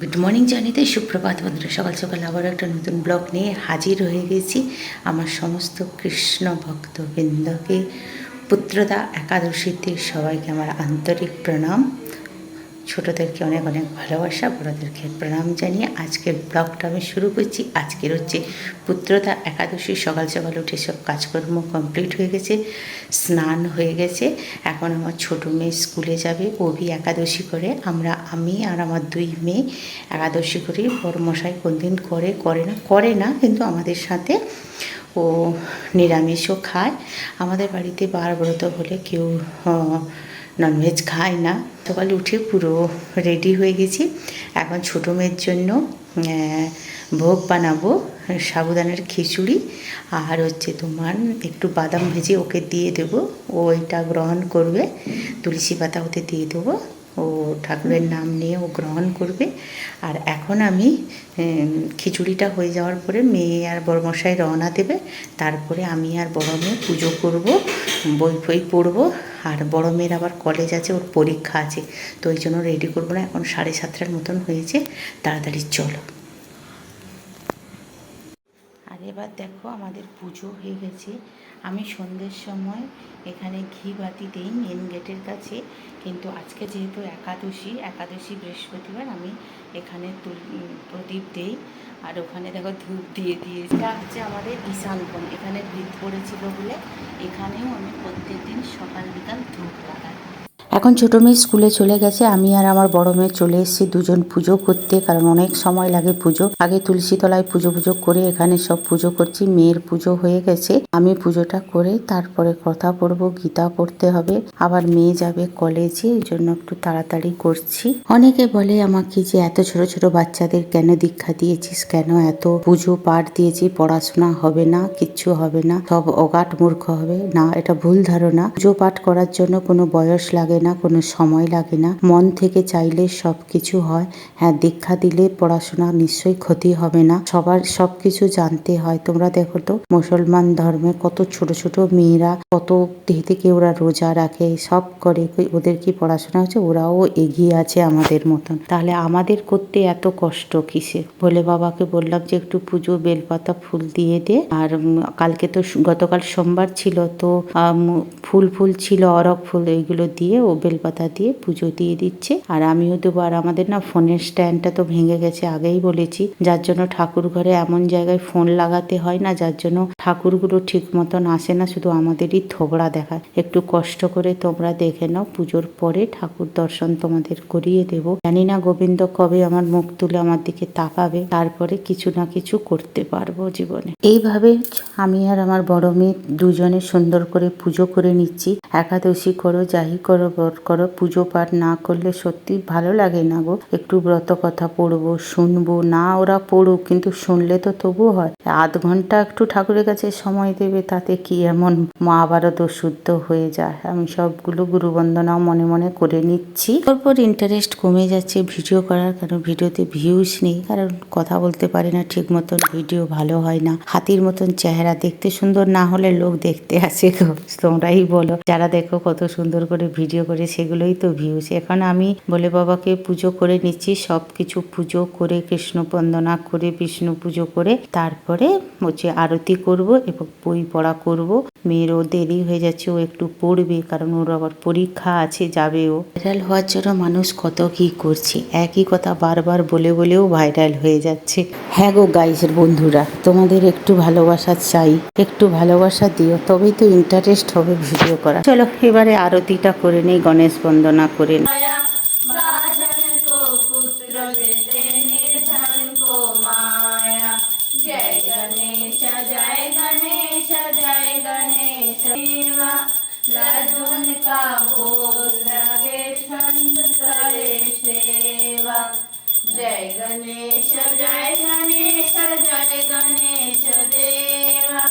Good morning জানিতে সুপ্রভাত, বন্ধুরা। সকাল সকাল আবার একটা নতুন ব্লগ নিয়ে হাজির হয়ে গেছি। আমার সমস্ত কৃষ্ণ ভক্তবৃন্দকে, পুত্রদা, একাদশীতে সবাইকে আমার আন্তরিক প্রণাম। ছোটদেরকে অনেক অনেক ভালোবাসা, বড়োদেরকে প্রণাম জানিয়ে আজকের ব্লগটা আমি শুরু করছি। আজকের হচ্ছে পুত্রদা একাদশী, সকাল সকাল উঠে সব কাজকর্ম কমপ্লিট হয়ে গেছে, স্নান হয়ে গেছে। এখন আমার ছোটো মেয়ে স্কুলে যাবে অভি একাদশী করে। আমরা, আমি আর আমার দুই মেয়ে একাদশী করি। বড়মশাই কোনদিন করে করে না করে না, কিন্তু আমাদের সাথে ও নিরামিষও খায়। আমাদের বাড়িতে বার ব্রত হলে কেউ ননভেজ খায় না। সকালে উঠে পুরো রেডি হয়ে গেছি। এখন ছোটো মেয়ের জন্য ভোগ বানাবো, সাবুদানার খিচুড়ি। আর হচ্ছে তোমার একটু বাদাম ভেজে ওকে দিয়ে দেবো। ও এটা গ্রহণ করবে, তুলসী পাতা ওতে দিয়ে দেবো। ও ঠাকুরের নাম নিয়ে ও গ্রহণ করবে। আর এখন আমি খিচুড়িটা হয়ে যাওয়ার পরে মেয়ে আর বড়মশাই রওনা দেবে। তারপরে আমি আর বড় মেয়ে পুজো করব, বই ফই পড়ব। আর বড় মেয়ের আবার কলেজ আছে, ওর পরীক্ষা আছে, তো ওই জন্য রেডি করব না, এখন সাড়ে সাতটার মতন হয়েছে, তাড়াতাড়ি চলো। আর এবার দেখো আমাদের পুজো হয়ে গেছে, আমি সন্ধ্যের সময় এখানে ঘি বাতি দিই মেন গেটের কাছে, কিন্তু আজকে যেহেতু একাদশী একাদশী বৃহস্পতিবার আমি এখানে প্রদীপ দেই আর ওখানে দেখো ধূপ দিয়ে দিয়ে এটা হচ্ছে আমাদের ঈশানবন এখানে ভিত পড়েছিল বলে এখানেও আমি প্রত্যেকদিন সকাল বিকাল ধূপ লাগাই। এখন ছোটো মেয়ে স্কুলে চলে গেছে। আমি আর আমার বড় মেয়ে চলে এসেছি দুজন পুজো করতে, কারণ অনেক সময় লাগে পুজো। আগে তুলসী তলায় পুজো পুজো করে এখানে সব পুজো করছি। মেয়ের পুজো হয়ে গেছে। আমি পুজোটা করে তারপরে কথা পড়ব গীতা পড়তে হবে। আবার মেয়ে যাবে কলেজে, এই জন্য একটু তাড়াতাড়ি করছি। অনেকে বলে আমাকে যে এত ছোট ছোট বাচ্চাদের কেন দীক্ষা দিয়েছিস? কেন এত পুজো পাঠ দিয়েছি পড়াশোনা হবে না, কিচ্ছু হবে না, সব অগাট মূর্খ হবে। না, এটা ভুল ধারণা। পুজো পাঠ করার জন্য কোনো বয়স লাগে না, কোনো সময় লাগে না। মন থেকে চাইলে সব কিছু হয়। হ্যাঁ দীক্ষা দিলে পড়াশোনা নিশ্চয়ই ক্ষতি হবে না। সবার সব কিছু জানতে হয়। তোমরা দেখো তো, মুসলমান ধর্মে কত ছোট ছোট মেয়েরা, কত থেকে ওরা রোজা রাখে, সব করে। ওদের কি পড়াশোনা হচ্ছে? ওরাও এগিয়ে আছে আমাদের মতন। তাহলে আমাদের করতে এত কষ্ট কিসে? বলে বাবাকে বললাম যে, একটু পুজো, বেলপাতা, ফুল দিয়ে দে। আর কালকে তো গতকাল সোমবার ছিল, তো ফুল ফুল ছিল, অরক ফুল, এইগুলো দিয়ে ও বেলপাতা দিয়ে পুজো দিয়ে দিচ্ছে। আর আমিও দেবো আর আমাদের না ফোনের স্ট্যান্ডটা তো ভেঙে গেছে আগেই বলেছি। যার জন্য ঠাকুর ঘরে এমন জায়গায় ফোন লাগাতে হয় না, যার জন্য ঠাকুরগুলো ঠিক মতন আসে না, শুধু আমাদেরই থোবড়া দেখায়। একটু কষ্ট করে তোমরা দেখে নাও, পুজোর পরে ঠাকুর দর্শন তোমাদের করিয়ে দেব। জানি না গোবিন্দ কবে আমার মুখ তুলে আমার দিকে তাকাবে, তারপরে কিছু না কিছু করতে পারব জীবনে। এইভাবে আমি আর আমার বড় মেয়ে দুজনে সুন্দর করে পুজো করে নিচ্ছি। একাদশী করো, যাই করো ব্রত করো, পুজো পাঠ না করলে সত্যি ভালো লাগে না গো। একটু ব্রত কথা পড়ব, শুনব। না, ওরা পড়ুক, কিন্তু শুনলে তো তবু হয়। আধ ঘণ্টা একটু ঠাকুরের কাছে সময় দেবে, তাতে কি এমন মা আবারও তো শুদ্ধ হয়ে যায়। আমি সবগুলো গুরু বন্দনাও মনে মনে করে নিচ্ছি। তারপর ইন্টারেস্ট কমে যাচ্ছে ভিডিও করার, কারণ ভিডিওতে ভিউজ নেই। কারণ কথা বলতে পারি না, ঠিক মতন ভিডিও ভালো হয় না। হাতির মতন চেহারা দেখতে সুন্দর না হলে লোক দেখতে আসে তোমরাই বলো। যারা দেখো কত সুন্দর করে ভিডিও করে সেগুলোই তো ভিউজ এখন আমি বলে বাবাকে পুজো করে নিচ্ছি সব কিছু পুজো করে, কৃষ্ণ বন্দনা করে, বিষ্ণু পুজো করে, তারপরে হচ্ছে আরতি করব এবং বই পড়া করব। মেয়েরও দেরি হয়ে যাচ্ছে, ও একটু পড়বে কারণ ওর আবার পরীক্ষা আছে, যাবে ও। ভাইরাল হওয়ার জন্য মানুষ কত কি করছে, একই কথা বারবার বলে বলেও ভাইরাল হয়ে যাচ্ছে। হ্যাঁ গো গাইজের বন্ধুরা, তোমাদের একটু ভালোবাসা চাই, একটু ভালোবাসা দিও, তবেই তো ইন্টারেস্ট হবে ভিডিও করা চলো, এবারে আরতিটা করে নেই, গণেশ বন্দনা করে নিই। गणेश सेवा लड्डून का भोग लगे छंद करे सेवा? जय गणेश जय गणेश जय गणेश देवा।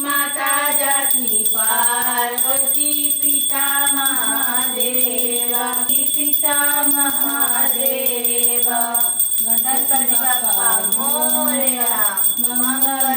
माता जाती पार्वती पिता महादेवा। पिता महादेवा। गणपति बाप्पा, मोरया मंगलमूर्ति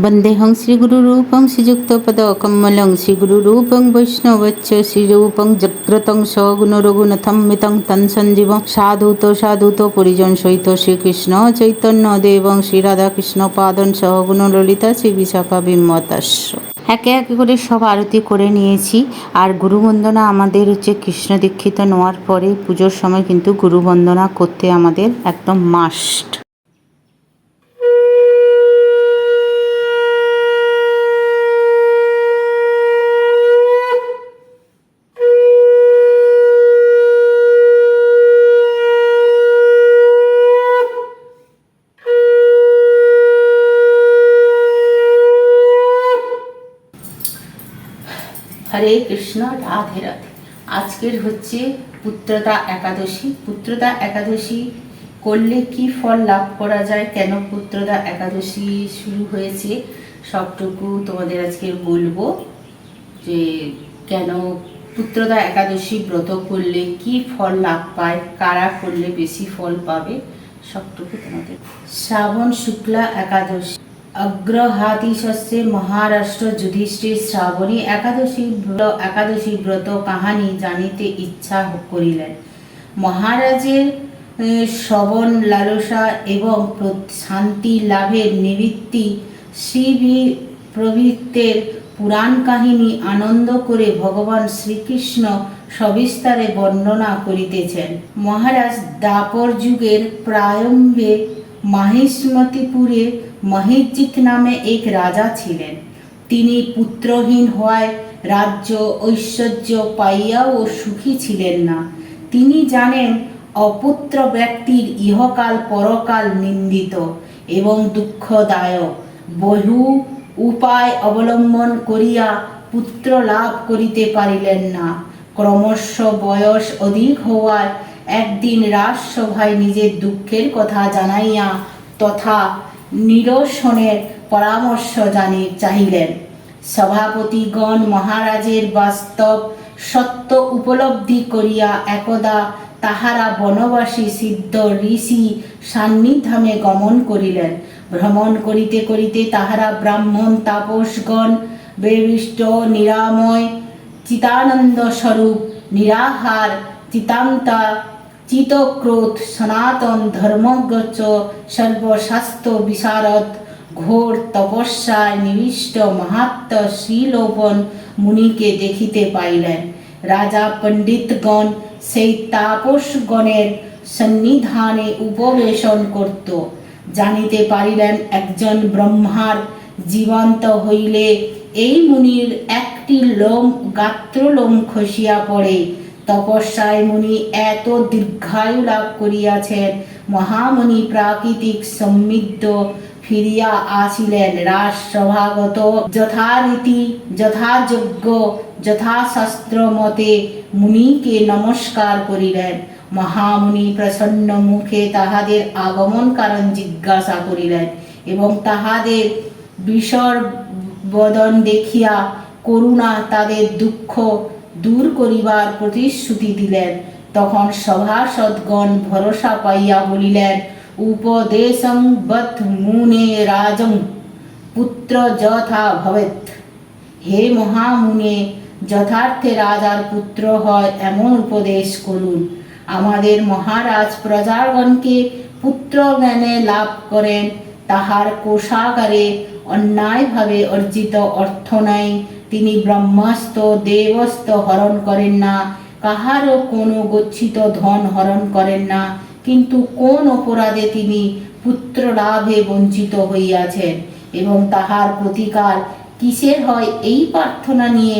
मोरया वन्देऽहं श्रीगुरुरूपं श्रीयुक्तपदकमलं श्रीगुरुरूपं वैष्णवच्च श्रीरूपं जग्रतं सगुणरघुनाथं मितं तं सञ्जीवं সাধুত সাধুত পরিজন সহিত শ্রীকৃষ্ণ চৈতন্য দেবং শ্রী রাধাকৃষ্ণ পাদন সহগুণ ললিতা শ্রী বিশাখা বিম্মতাস্য একে একে করে সব আরতি করে নিয়েছি আর গুরুবন্দনা আমাদের হচ্ছে কৃষ্ণ দীক্ষিত নেওয়ার পরে পুজোর সময় কিন্তু গুরুবন্দনা করতে আমাদের একদম মাস্ট হরে কৃষ্ণ, রাধে রাধে। আজকের হচ্ছে পুত্রতা একাদশী। পুত্রতা একাদশী করলে কি ফল লাভ করা যায়? কেন পুত্রতা একাদশী শুরু হয়েছে? সবটুকু তোমাদের আজকে বলব যে কেন পুত্রতা একাদশী ব্রত করলে কি ফল লাভ পায়? কারা করলে বেশি ফল পাবে? সবটুকু তোমাদের। শ্রাবণ শুক্লা একাদশী। অগ্রহাতিশস্যে মহারাষ্ট্র যুধিষ্ঠির শ্রাবণী একাদশী একাদশী ব্রত কাহানি জানিতে ইচ্ছা করিলেন মহারাজের শ্রবণ লালসা এবং শান্তি লাভের নিবৃত্তি শ্রী প্রবৃত্তের পুরাণ কাহিনী আনন্দ করে ভগবান শ্রীকৃষ্ণ সবিস্তারে বর্ণনা করিতেছেন। মহারাজ দাপর যুগের প্রারম্ভে মাহিষ্মতিপুরে মহিজিৎ নামে এক রাজা ছিলেন। তিনি পুত্রহীন হওয়ায় রাজ্য ঐশ্বর্য পাইয়াও সুখী ছিলেন না। তিনি জানেন, অপুত্র ব্যক্তির ইহকাল পরকাল নিন্দিত এবং দুঃখদায়ক। বহু উপায় অবলম্বন করিয়া পুত্র লাভ করিতে পারিলেন না। ক্রমশ বয়স অধিক হওয়ায় একদিন রাজসভায় নিজের দুঃখের কথা জানাইয়া তথা নিরসনের পরামর্শ জানি চাহিলেন। সভাপতিগণ মহারাজের বাস্তব সত্য উপলব্ধি করিয়া একদা তাহারা বনবাসী সিদ্ধ ঋষি সান্নিধামে গমন করিলেন। ভ্রমণ করিতে করিতে তাহারা ব্রাহ্মণ তাপসগণ, বেবিষ্ট নিরাময়, চিতানন্দ স্বরূপ, নিরাহার, চিতান্তা চিতক্রোধ সনাতন ধর্মজ্ঞ সর্বশাস্ত্র বিশারদ ঘোর তপস্যায় নিবিষ্ট মাহাত্ম শ্রীলোপন মুনিকে দেখিতে পাইলেন। রাজা পণ্ডিতগণ সেই তাপসগণের সন্নিধানে উপবেশন করত। জানিতে পারিলেন, একজন ব্রহ্মার জীবন্ত হইলে এই মুনির একটি লোম, গাত্রলোম খসিয়া পড়ে। তপস্যায় মুনি এত দীর্ঘায়ু লাভ করিয়াছেন। মহামুনি প্রাকৃতিক সমৃদ্ধ ফিরিয়া আসিলেন রাজসভাগত। যথারীতি যথাযোগ্য যথাশাস্ত্র মতে মুনিকে নমস্কার করিলেন। মহামুনি প্রসন্ন মুখে তাহাদের আগমন কারণ জিজ্ঞাসা করিলেন এবং তাহাদের বিষর বদন দেখিয়া করুণা, তাদের দুঃখ দূর করিবার প্রতিশ্রুতি দিলেন। তখন সভাসদগণ ভরসা পাইয়া বলিলেন, উপদেশং বৎ মুনে রাজং, পুত্র যথা ভবেত হে মহামুনে, যথার্থে রাজার পুত্র হয় এমন উপদেশ করুন। আমাদের মহারাজ প্রজাগণকে পুত্র জ্ঞানে লাভ করেন, তাহার কোষাগারে অন্যায়ভাবে অর্জিত অর্থ নাই তিনি ব্রহ্মাস্ত দেবস্ত হরণ করেন না। কাহারও কোনো গচ্ছিত ধন হরণ করেন না। কিন্তু কোন অপরাধে তিনি পুত্র লাভে বঞ্চিত হইয়াছেন? এবং তাহার প্রতিকার কিসের হয় এই প্রার্থনা নিয়ে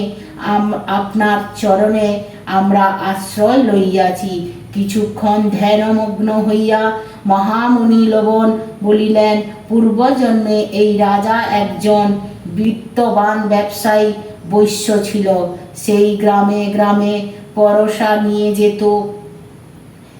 আপনার চরণে আমরা আশ্রয় লইয়াছি। কিছুক্ষণ ধ্যানমগ্ন হইয়া মহামুনি লবণ বলিলেন, পূর্বজন্মে এই রাজা একজন বিত্তবান ব্যবসায়ী বৈশ্য ছিল। সেই গ্রামে গ্রামে পরশা নিয়ে যেত।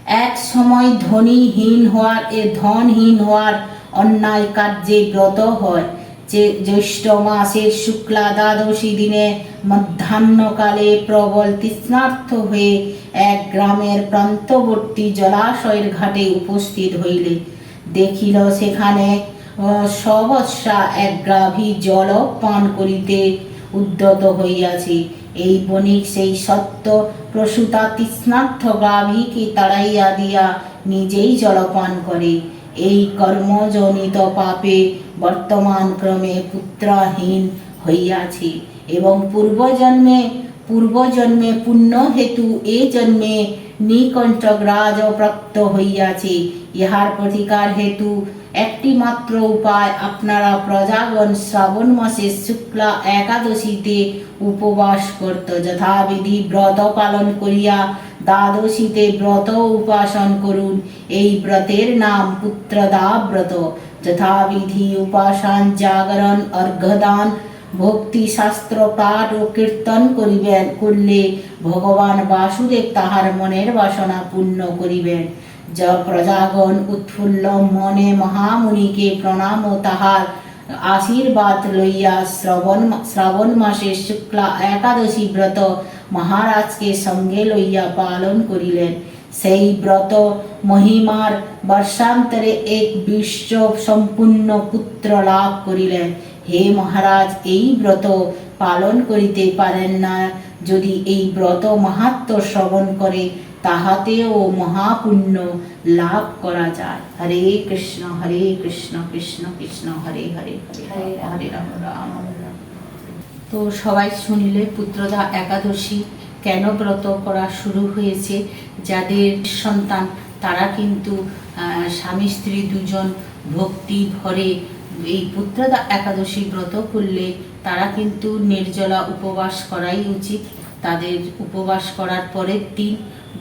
এক সময় ধনীহীন হওয়ার, এ ধনহীন হওয়ার অন্যায় কার্যে ব্রত হয়। যে জ্যৈষ্ঠ মাসের শুক্লা দ্বাদশী দিনে মধ্যাহ্নকালে প্রবল তৃষ্ণার্থ হয়ে এক গ্রামের প্রান্তবর্তী জলাশয়ের ঘাটে উপস্থিত হইলে। দেখিল সেখানে সবস্যা এক গ্রাভি জল পান করিতে উদ্যত হইয়াছে। এই বণিক সেই সত্য প্রসূতা তৃষ্ণার্থ গাভীকে তাড়াইয়া দিয়া নিজেই জলপান করে। এই কর্মজনিত পাপে বর্তমান ক্রমে পুত্রহীন হইয়াছে এবং পূর্বজন্মে পূর্বজন্মে পুণ্য হেতু এ জন্মে নিকণ্ঠগ্রাজ প্রাপ্ত হইয়াছে। ইহার প্রতিকার হেতু একটি মাত্র উপায় আপনারা প্রজাগণ শ্রাবণ মাসের শুক্লা একাদশীতে উপবাস করত। যথাবিধি ব্রত পালন করিয়া দ্বাদশীতে ব্রত উপাসন করুন। এই ব্রতের নাম পুত্রদা ব্রত যথাবিধি উপাসন, জাগরণ অর্ঘদান ভক্তি শাস্ত্র, পাঠ ও কীর্তন করিবেন, করলে ভগবান বাসুদেব তাহার মনের বাসনা পূর্ণ করিবেন। যা প্রজাগণ উৎফুল্ল মনে মহামুনিকে প্রণাম ও তাহার আশীর্বাদ লইয়া শ্রবণ শ্রাবণ মাসে শুক্লা একাদশী ব্রত মহারাজকে সঙ্গে লইয়া পালন করিলেন। সেই ব্রত মহিমার বর্ষান্তরে এক বিশ্ব সম্পূর্ণ পুত্র লাভ করিলেন। হে মহারাজ এই ব্রত পালন করিতে পারেন না। যদি এই ব্রত মাহাত্ম শ্রবণ করে তাহাতেও মহাপুণ্য লাভ করা যায়। হরে কৃষ্ণ হরে কৃষ্ণ কৃষ্ণ কৃষ্ণ হরে হরে হরে রাম রাম। তো সবাই শুনিলে পুত্রদা একাদশী কেন ব্রত করা শুরু হয়েছে? যাদের সন্তান তারা কিন্তু আহ, স্বামী স্ত্রী দুজন ভক্তি ভরে এই পুত্রদা একাদশী ব্রত করলে তারা কিন্তু নির্জলা উপবাস করাই উচিত। তাদের উপবাস করার পরের দিন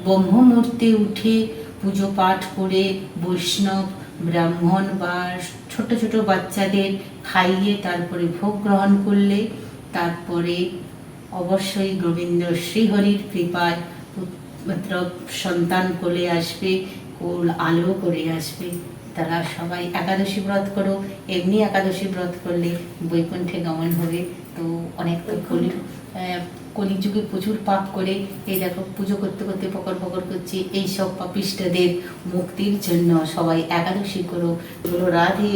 ব্রহ্মমূর্তে উঠে পুজো পাঠ করে বৈষ্ণব, ব্রাহ্মণ বা ছোট ছোট বাচ্চাদের খাইয়ে তারপরে ভোগ গ্রহণ করলে তারপরে অবশ্যই গোবিন্দ শ্রীহরির কৃপায় পুত্র সন্তান কোলে আসবে, কোল আলো করে আসবে। তারা সবাই একাদশী ব্রত করো এমনি একাদশী ব্রত করলে বৈকুণ্ঠে গমন হবে। তো অনেক কলি কলিযুগে প্রচুর পাপ করে এই দেখো পুজো করতে করতে পকর পকর করছি এই সব পাপিষ্টদের মুক্তির জন্য সবাই একাদশী করো বলো রাধে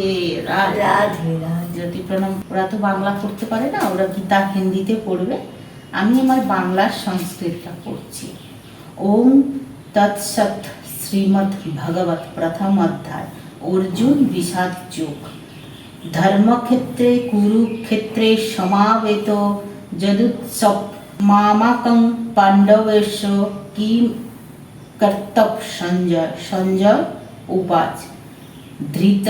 রাধে। রাধে প্রণাম। ওরা তো বাংলা পড়তে পারে না ওরা গীতা হিন্দিতে পড়বে? আমি আমার বাংলার সংস্কৃতটা পড়ছি। ওম তৎসৎ শ্রীমৎ ভগবত প্রথম অধ্যায়। অর্জুন বিষাদ যোগ ধর্মক্ষেত্রে কুরুক্ষেত্রে সমাবেত যদুৎসব মামাকং পাণ্ডবেশ কিম কর্তব সঞ্জয় সঞ্জয় উপাচ ধৃত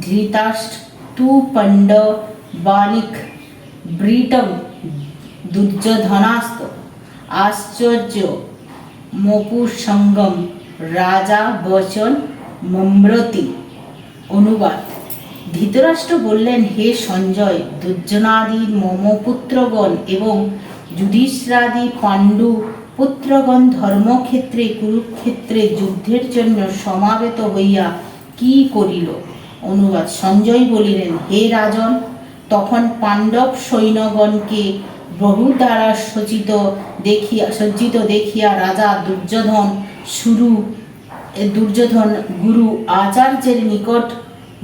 ধৃতাস্তু পণ্ড বালিক ব্রীটম দুর্যোধনাস্ত আশ্চর্য মপু সঙ্গম রাজা বচন মম্রতি অনুবাদ। ধৃতরাষ্ট্র বললেন, হে সঞ্জয়, দুর্জনাদি মম পুত্রগণ এবং যুধিষ্ঠিরাদি পাণ্ডু পুত্রগণ ধর্মক্ষেত্রে, কুরুক্ষেত্রে যুদ্ধের জন্য সমাবেত হইয়া কি করিল? অনুবাদ। সঞ্জয় বলিলেন, হে রাজন, তখন পাণ্ডব সৈন্যগণকে বহু দ্বারা সজ্জিত দেখিয়া সজ্জিত দেখিয়া রাজা দুর্যোধন শুরু দুর্যোধন গুরু আচার্যের নিকট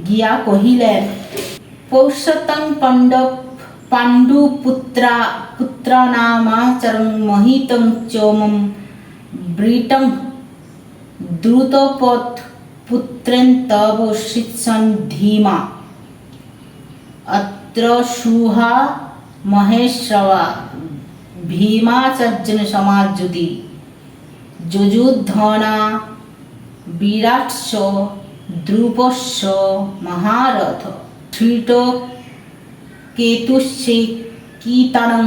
গিয়া কহিলেন, পৌষতং পাণ্ডব, পাণ্ডু পুত্রা, পুত্রানামাচরং মহিতং চোমম ব্রিটং দ্রুতপথ পুত্রেন তব শিৎসন ধীমা। অত্র সুহা মহেশ্রবা ভীমাচর্জন সমাজুতি যুযুদ্ধনা বিরাটস দ্রুপস্য মহারথ। ধৃত কেতুষ্যে কীর্তনং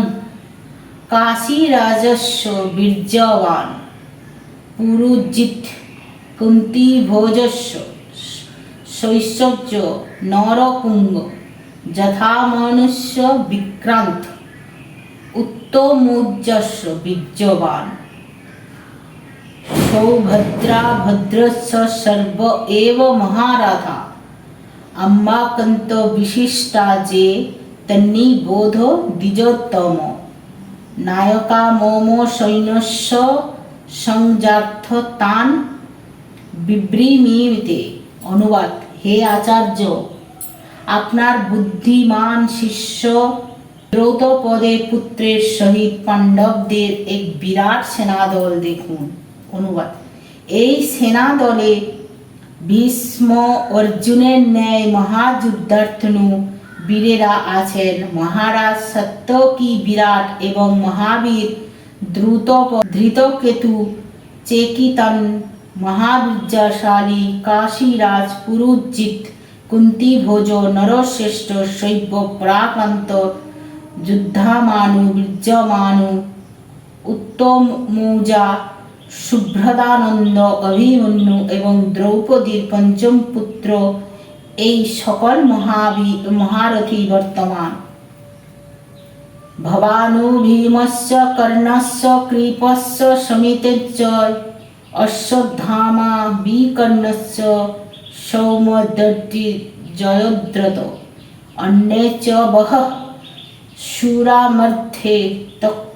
কাশীরাজস্য বীর্যবান। পুরুজিৎ কুন্তি ভোজস্য শৈশব্য নরপুঙ্গ যথা মনুষ্য বিক্রান্ত। উত্তমোজ্জস্য বীর্যবান। সৌভদ্রা ভদ্রস্য সর্ব এব মহারাধা আম্মাকন্ত বিশিষ্টা যে তন্নি বোধ দ্বিজোত্তম নায়কা মম সৈন্যস্য সংজার্থ তান বিব্রিমিতে অনুবাদ হে আচার্য আপনার বুদ্ধিমান শিষ্য দ্রৌতপদের পুত্রের সহিত পাণ্ডবদের এক বিরাট সেনাদল দেখুন। অনুবাদ। এই সেনাদলে ভীষ্ম অর্জুনের ন্যায় মহাযুদ্ধার্থনু বীরেরা আছেন। মহারাজ সত্যকি বিরাট এবং মহাবীর দ্রুত ধৃতকেতু চেকিতন মহাবীর্যশালী কাশীরাজ পুরুজিৎ কুন্তি ভোজ নরশ্রেষ্ঠ শৈব প্রাকান্ত যুদ্ধামানু বীর্যমানু উত্তম মৌজা শুভ্রদানন্দ অভিমন্যু এবং দ্রৌপদীর পঞ্চম পুত্র, এই সকল মহাবী, মহারথী বর্তমান। ভবানু ভীমস্য কর্ণস্য কৃপস্য সমিতেশ্চ অশ্বত্থামা বিকর্ণস্য সৌমদর্তি জয়দ্রত। অন্যে চ বহঃ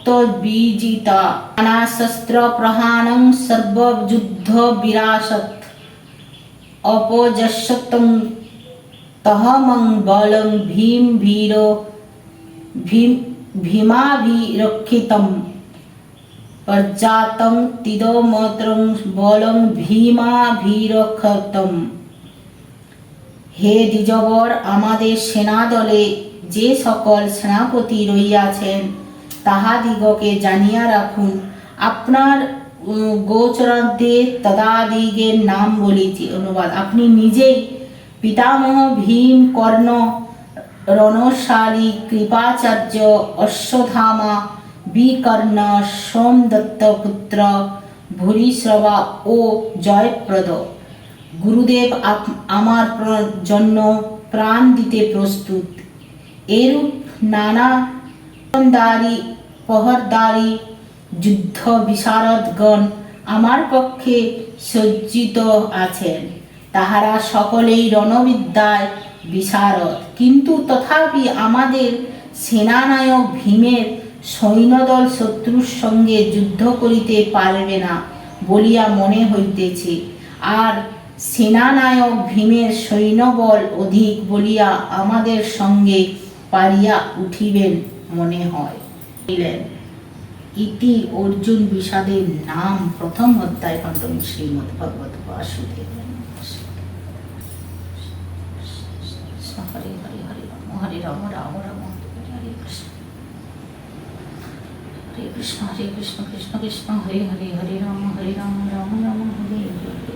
তদ্বীজিতা অনাশস্ত্র প্রহাণং সর্বযুদ্ধ তহমং বলং ভীম ভীর ভীমাভিরক্ষিতম তিদমত্রং বলং ভীমাভিরক্ষতম হে দ্বিজবর, আমাদের সেনাদলে যে সকল সেনাপতি রইয়াছেন তাহাদিগকে জানিয়া রাখুন, আপনার গোচরাদের তদাদিগের নাম বলিছি অনুবাদ। আপনি নিজেই পিতামহ ভীম কর্ণ রণশালী কৃপাচার্য অশ্বধামা বিকর্ণ সোমদত্ত পুত্র ভূরিশ্রবা ও জয়প্রদ। গুরুদেব আমার জন্য প্রাণ দিতে প্রস্তুত। এরূপ নানা দারি পহরদারি যুদ্ধ বিশারদগণ আমার পক্ষে সজ্জিত আছেন। তাহারা সকলেই রণবিদ্যায় বিশারদ। কিন্তু তথাপি আমাদের সেনানায়ক ভীমের সৈন্যদল শত্রুর সঙ্গে যুদ্ধ করিতে পারবে না বলিয়া মনে হইতেছে। আর সেনানায়ক ভীমের সৈন্যবল অধিক বলিয়া আমাদের সঙ্গে পারিয়া উঠিবেন। মনে হয়। বলিলেন, ইতি অর্জুন বিষাদের নাম প্রথম অধ্যায় পঞ্চম শ্রীমদ ভগবত বাসুদেব হরে হরে হরে রাম হরে রাম রাম হরে কৃষ্ণ হরে কৃষ্ণ হরে কৃষ্ণ কৃষ্ণ কৃষ্ণ, হরে হরে হরে রাম হরে রাম রাম রাম, হরে হরে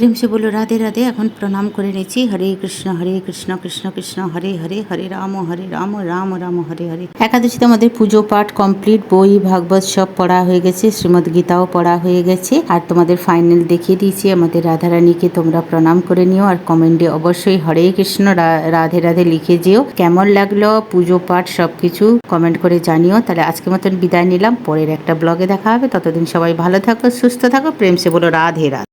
প্রেম সে বলো রাধে রাধে, এখন প্রণাম করে নিচ্ছি। হরে কৃষ্ণ হরে কৃষ্ণ কৃষ্ণ কৃষ্ণ, হরে হরে হরে রাম হরে রাম রাম রাম, হরে হরে। একাদশীতে আমাদের পুজো পাঠ কমপ্লিট, বই, ভাগবত সব পড়া হয়ে গেছে, শ্রীমদ গীতাও পড়া হয়ে গেছে। আর তোমাদের ফাইনাল দেখিয়ে দিয়েছি, আমাদের রাধারানীকে তোমরা প্রণাম করে নিও। আর কমেন্টে অবশ্যই হরে কৃষ্ণ রাধে রাধে লিখে যেও। কেমন লাগল পুজো পাঠ সব কিছু কমেন্ট করে জানিও। তাহলে আজকের মতন বিদায় নিলাম। পরের একটা ব্লগে দেখা হবে। ততদিন সবাই ভালো থাকো, সুস্থ থাকো। প্রেম সে বলো রাধে রাধে।